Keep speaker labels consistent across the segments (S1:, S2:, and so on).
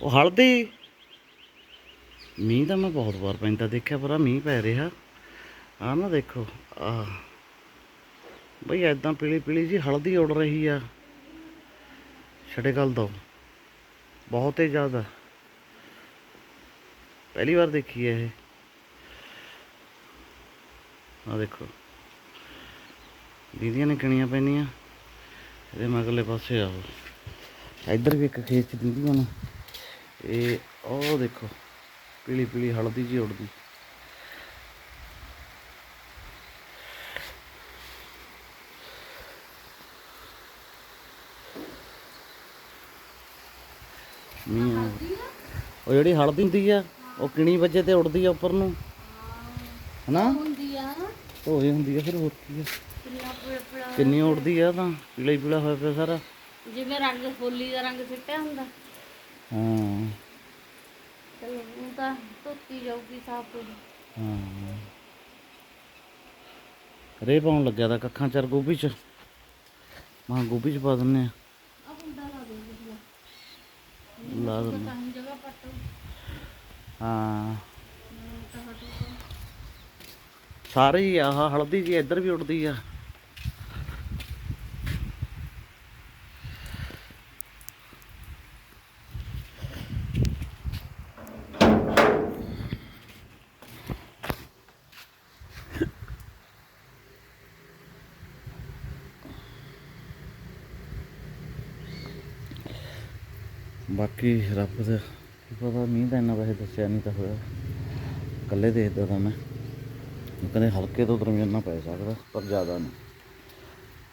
S1: ਉਹ ਹਲਦੀ। ਮੀਂਹ ਤਾਂ ਮੈਂ ਬਹੁਤ ਵਾਰ ਪੈਂਦਾ ਦੇਖਿਆ, ਪਰ ਆ ਮੀਂਹ ਪੈ ਰਿਹਾ। ਆ ਨਾ ਦੇਖੋ ਆ ਬਈ ਐਦਾਂ ਪੀਲੀ ਪੀਲੀ ਜੀ ਹਲਦੀ ਉੜ ਰਹੀ ਆ। ਛੜੇ ਗੱਲ ਦੋ। ਬਹੁਤ ਹੀ ਜ਼ਿਆਦਾ। ਪਹਿਲੀ ਵਾਰ ਦੇਖੀ ਹੈ ਇਹ। ਆ ਦੇਖੋ। ਦੀਦੀਆਂ ਨੇ ਕਣੀਆਂ ਪੈਣੀਆਂ ਇਹਦੇ ਮਗਲੇ ਪਾਸੇ ਆਓ ਇੱਧਰ ਵੀ ਇੱਕ ਖੇਤ ਚ ਦੀਦੀਆਂ ਨੇ। ਇਹ ਉਹ ਦੇਖੋ, ਪੀਲੀ ਪੀਲੀ ਹਲਦੀ ਜੀ ਉੜਦੀ ਮੀਂਹ ਉਹ ਜਿਹੜੀ ਹਲਦੀ ਹੁੰਦੀ ਆ, ਉਹ ਕਿਣੀ ਵੱਜੇ ਤੇ ਉੜਦੀ ਆ ਉੱਪਰ ਨੂੰ। ਹਨਾ?
S2: ਹੁੰਦੀ ਆ
S1: ਧੋਈ ਹੁੰਦੀ ਆ, ਫਿਰ ਹੋਰ ਕੀ ਆ।
S2: ਕਿੰਨੀ
S1: ਉੜਦੀ ਆ ਤਾਂ, ਪੀਲਾ ਹੀ ਪੀਲਾ ਹੋਇਆ ਪਿਆ ਸਾਰਾ।
S2: ਜਿਵੇਂ ਰੰਗ ਹੋਲੀ ਦਾ ਰੰਗ ਸਿੱਟਿਆ ਹੁੰਦਾ।
S1: ਹਾਂ।
S2: ਚਲੋ ਉਹ ਤਾਂ ਧੋਤੀ ਜਾਊਗੀ ਸਾਫ਼ ਹੋ
S1: ਹਾਂ ਰੇ ਪਾਉਣ ਲੱਗਿਆ ਤਾਂ ਕੱਖਾਂ ਚਰ ਗੋਭੀ ਚ। ਮਾਂ ਗੋਭੀ ਚ ਪਾ ਦਿੰਨੇ ਆ
S2: ਲਾ
S1: ਦਿੰਨੇ
S2: ਹਾਂ।
S1: ਸਾਰੇ ਹੀ ਆਹ ਹਲਦੀ ਜੀ ਇੱਧਰ ਵੀ ਉੱਡਦੀ ਆ। ਬਾਕੀ ਰੱਬ ਦਾ ਕੀ ਪਤਾ ਮੀਂਹ ਤਾਂ ਇੰਨਾ ਵੈਸੇ ਦੱਸਿਆ ਨਹੀਂ ਤਾਂ ਹੋਇਆ। ਇਕੱਲੇ ਦੇਖਦਾ ਤਾਂ ਮੈਂ। ਉਹ ਕਹਿੰਦੇ ਹਲਕੇ ਤੋਂ ਦਰਮਿਆਨਾ ਪੈ ਸਕਦਾ, ਪਰ ਜ਼ਿਆਦਾ ਨਹੀਂ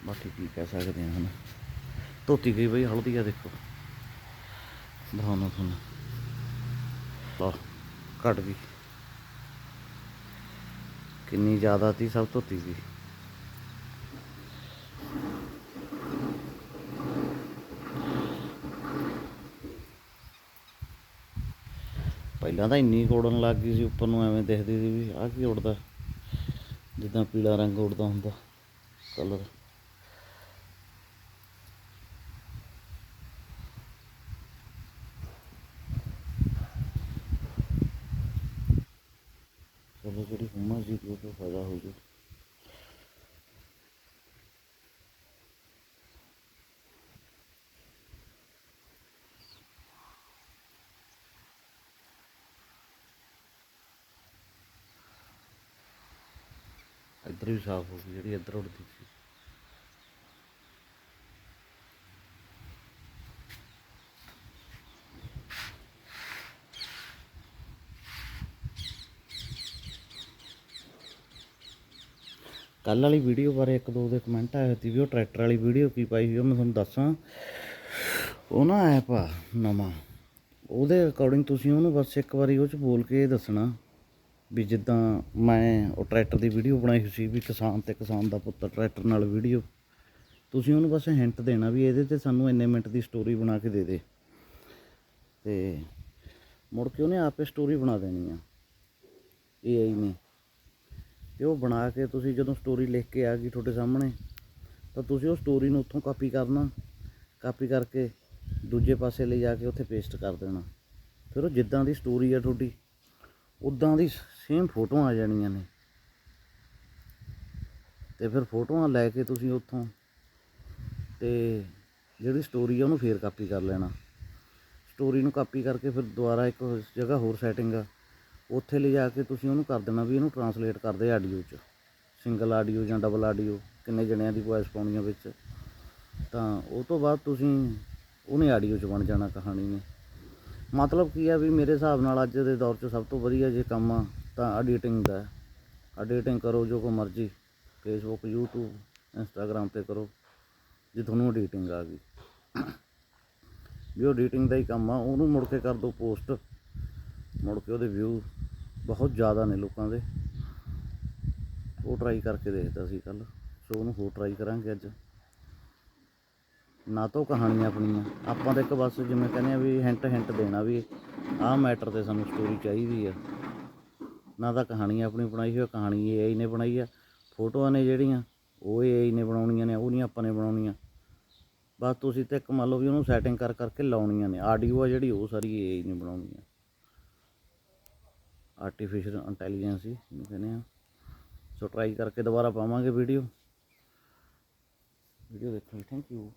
S1: ਬਾਕੀ ਕੀ ਕਹਿ ਸਕਦੇ ਹਾਂ ਹੁਣ। ਧੋਤੀ ਗਈ ਬਈ, ਹਲਦੀ ਆ ਦੇਖੋ। ਦਿਖਾਉਣਾ ਤੁਹਾਨੂੰ। ਲਓ, ਘਟ ਗਈ। ਕਿੰਨੀ ਜ਼ਿਆਦਾ ਤੀ ਸਭ ਧੋਤੀ ਸੀ ਪਹਿਲਾਂ ਤਾਂ ਇੰਨੀ ਕੋੜਨ ਲੱਗ ਗਈ ਸੀ, ਉੱਪਰ ਨੂੰ ਐਵੇਂ ਦਿਖਦੀ ਸੀ ਵੀ ਆਹ ਕੀ ਉੜਦਾ। ਜਿੱਦਾਂ ਪੀਲਾ ਰੰਗ ਉੜਦਾ ਹੁੰਦਾ ਕਲਰ ਚਲੋ ਜਿਹੜੀ ਹੁਮਸ ਜੀ ਉਹ ਤੋਂ ਫਾਇਦਾ ਹੋ ਜੂ। ਇੱਧਰ ਵੀ ਸਾਫ਼ ਹੋ ਗਈ, ਜਿਹੜੀ ਇੱਧਰ ਉੜਦੀ ਸੀ। ਕੱਲ ਵਾਲੀ ਵੀਡੀਓ ਬਾਰੇ ਇੱਕ ਦੋ ਦੇ ਕਮੈਂਟ ਆਏ ਸੀ ਵੀ ਉਹ ਟਰੈਕਟਰ ਵਾਲੀ ਵੀਡੀਓ ਕੀ ਪਾਈ ਹੋਈ ਉਹ ਮੈਂ ਤੁਹਾਨੂੰ ਦੱਸਾਂ। ਉਹ ਨਾ ਐਪ ਆ ਨਵਾਂ, ਉਹਦੇ ਅਕੋਰਡਿੰਗ ਤੁਸੀਂ ਉਹਨੂੰ ਬਸ ਇੱਕ ਵਾਰੀ ਉਹ ਚ ਬੋਲ ਕੇ ਇਹ ਦੱਸਣਾ। ਵੀ ਜਿੱਦਾਂ ਮੈਂ ਉਹ ਟਰੈਕਟਰ ਦੀ ਵੀਡੀਓ ਬਣਾਈ ਸੀ ਵੀ ਕਿਸਾਨ ਤੇ ਕਿਸਾਨ ਦਾ ਪੁੱਤਰ ਟਰੈਕਟਰ ਨਾਲ ਵੀਡੀਓ। ਤੁਸੀਂ ਉਹਨੂੰ ਬਸ ਹਿੰਟ ਦੇਣਾ ਵੀ ਇਹਦੇ ਤੇ ਸਾਨੂੰ ਇੰਨੇ ਮਿੰਟ ਦੀ ਸਟੋਰੀ ਬਣਾ ਕੇ ਦੇ ਦੇ। ਤੇ ਮੁੜ ਕੇ ਉਹਨੇ ਆਪੇ ਸਟੋਰੀ ਬਣਾ ਦੇਣੀ ਆ। ਇਹ ਏਆਈ ਨੇ ਤੇ ਉਹ ਬਣਾ ਕੇ ਤੁਸੀਂ ਜਦੋਂ ਸਟੋਰੀ ਲਿਖ ਕੇ ਆ ਗਈ ਤੁਹਾਡੇ ਸਾਹਮਣੇ, ਤਾਂ ਤੁਸੀਂ ਉਹ ਸਟੋਰੀ ਨੂੰ ਉੱਥੋਂ ਕਾਪੀ ਕਰਨਾ। ਕਾਪੀ ਕਰਕੇ ਦੂਜੇ ਪਾਸੇ ਲੈ ਜਾ ਕੇ ਉੱਥੇ ਪੇਸਟ ਕਰ ਦੇਣਾ। ਫਿਰ ਉਹ ਜਿੱਦਾਂ ਦੀ ਸਟੋਰੀ ਆ ਤੁਹਾਡੀ ਉਦਾਂ ਦੀ ਸੇਮ ਫੋਟੋਆਂ ਆ ਜਾਣੀਆਂ ਨੇ। ਤੇ ਫਿਰ ਫੋਟੋਆਂ ਲੈ ਕੇ ਤੁਸੀਂ ਉੱਥੋਂ ਤੇ ਜਿਹੜੀ ਸਟੋਰੀ ਆ ਉਹਨੂੰ ਫੇਰ ਕਾਪੀ ਕਰ ਲੈਣਾ। ਸਟੋਰੀ ਨੂੰ ਕਾਪੀ ਕਰਕੇ ਫਿਰ ਦੁਬਾਰਾ ਇੱਕ ਜਗ੍ਹਾ ਹੋਰ ਸੈਟਿੰਗ ਆ। ਉੱਥੇ ਲਿਜਾ ਕੇ ਤੁਸੀਂ ਉਹਨੂੰ ਕਰ ਦੇਣਾ ਵੀ ਇਹਨੂੰ ਟਰਾਂਸਲੇਟ ਕਰ ਦੇ ਆਡੀਓ 'ਚ। ਸਿੰਗਲ ਆਡੀਓ ਜਾਂ ਡਬਲ ਆਡੀਓ ਕਿੰਨੇ ਜਣਿਆਂ ਦੀ ਵੌਇਸ ਪਾਉਣੀ ਆ ਵਿੱਚ। ਤਾਂ ਉਹ ਤੋਂ ਬਾਅਦ ਤੁਸੀਂ ਉਹਨੇ ਆਡੀਓ 'ਚ ਬਣ ਜਾਣਾ ਕਹਾਣੀ ਨੇ। ਮਤਲਬ ਕੀ ਆ ਵੀ ਮੇਰੇ ਹਿਸਾਬ ਨਾਲ ਅੱਜ ਦੇ ਦੌਰ 'ਚ ਸਭ ਤੋਂ ਵਧੀਆ ਜੇ ਕੰਮ ਆ, ਤਾਂ ਐਡੀਟਿੰਗ ਦਾ ਐਡੀਟਿੰਗ ਕਰੋ ਜੋ ਕੋ ਮਰਜ਼ੀ ਫੇਸਬੁੱਕ YouTube ਇੰਸਟਾਗ੍ਰਾਮ ਤੇ ਕਰੋ, ਜੇ ਤੁਹਾਨੂੰ ਐਡੀਟਿੰਗ ਆ ਗਈ। ਵੀ ਉਹ ਐਡੀਟਿੰਗ ਦਾ ਹੀ ਕੰਮ ਆ, ਉਹਨੂੰ ਮੁੜ ਕੇ ਕਰ ਦਿਓ ਪੋਸਟ ਮੁੜ ਕੇ ਉਹਦੇ ਵਿਊ ਬਹੁਤ ਜ਼ਿਆਦਾ ਨੇ ਲੋਕਾਂ ਦੇ। ਉਹ ਟਰਾਈ ਕਰਕੇ ਦੇਖਦਾ ਸੀ ਕੱਲ ਸੋ ਉਹਨੂੰ ਹੋਰ ਟਰਾਈ ਕਰਾਂਗੇ ਅੱਜ। ਨਾ ਤਾਂ ਉਹ ਕਹਾਣੀਆਂ ਆਪਣੀਆਂ। ਆਪਾਂ ਤਾਂ ਇੱਕ ਬਸ ਜਿਵੇਂ ਕਹਿੰਦੇ ਆ ਵੀ ਹਿੰਟ ਹਿੰਟ ਦੇਣਾ ਵੀ ਆਹ ਮੈਟਰ ਤੇ ਸਾਨੂੰ ਸਟੋਰੀ ਚਾਹੀਦੀ ਆ। ਨਾ ਤਾਂ ਕਹਾਣੀ ਆਪਣੀ ਬਣਾਈ ਹੋਈ ਕਹਾਣੀ ਏਆਈ ਨੇ ਬਣਾਈ ਆ। ਫੋਟੋਆਂ ਨੇ ਜਿਹੜੀਆਂ, ਉਹ ਏਆਈ ਨੇ ਬਣਾਉਣੀਆਂ ਨੇ, ਉਹ ਨਹੀਂ ਆਪਾਂ ਨੇ ਬਣਾਉਣੀਆਂ। ਬਸ ਤੁਸੀਂ ਤੇ ਇੱਕ ਮੰਨ ਲਓ ਵੀ ਉਹਨੂੰ ਸੈਟਿੰਗ ਕਰ, ਕਰਕੇ ਲਾਉਣੀਆਂ ਨੇ। ਆਡੀਓ ਆ ਜਿਹੜੀ, ਉਹ ਸਾਰੀ ਏ ਨੇ ਬਣਾਉਣੀ ਆ ਆਰਟੀਫੀਸ਼ੀਅਲ ਇੰਟੈਲੀਜੈਂਸ ਹੀ ਕਹਿੰਦੇ ਆ। ਸੋ ਟਰਾਈ ਕਰਕੇ ਦੁਬਾਰਾ ਪਾਵਾਂਗੇ ਵੀਡੀਓ ਵੀਡੀਓ ਦੇਖਣ ਲਈ ਥੈਂਕ ਯੂ